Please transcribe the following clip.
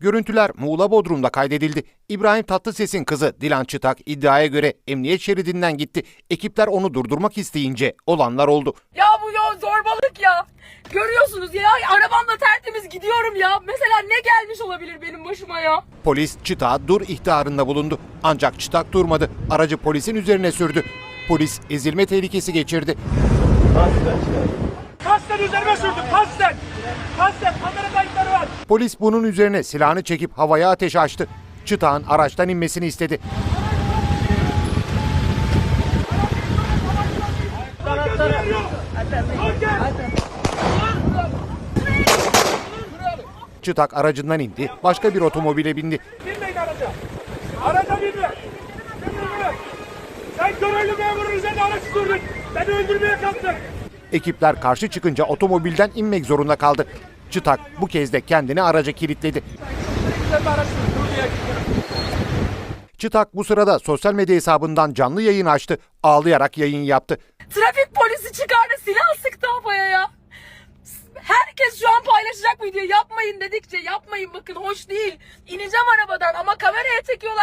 Görüntüler Muğla Bodrum'da kaydedildi. İbrahim Tatlıses'in kızı Dilan Çıtak iddiaya göre emniyet şeridinden gitti. Ekipler onu durdurmak isteyince olanlar oldu. Ya bu ya zorbalık ya. Görüyorsunuz ya arabamla tertemiz gidiyorum ya. Mesela ne gelmiş olabilir benim başıma ya? Polis Çıtak'a dur ihtarında bulundu. Ancak Çıtak durmadı. Aracı polisin üzerine sürdü. Polis ezilme tehlikesi geçirdi. Kasten üzerime sürdüm kasten. Kasten kamera kayıtları var. Polis bunun üzerine silahını çekip havaya ateş açtı. Çıtak'ın araçtan inmesini istedi. Çıtak aracından indi, başka bir otomobile bindi. Binmeyin araca. Araca binme. Sen görevli memurun üzerine araç sürdün. Beni öldürmeye kalktın. Ekipler karşı çıkınca otomobilden inmek zorunda kaldı. Çıtak bu kez de kendini araca kilitledi. Çıtak bu sırada sosyal medya hesabından canlı yayın açtı, ağlayarak yayın yaptı. Trafik polisi çıkardı silah sıktı havaya ya. Herkes şu an paylaşacak video yapmayın dedikçe yapmayın bakın hoş değil. İneceğim arabadan ama kameraya çekiyorlar.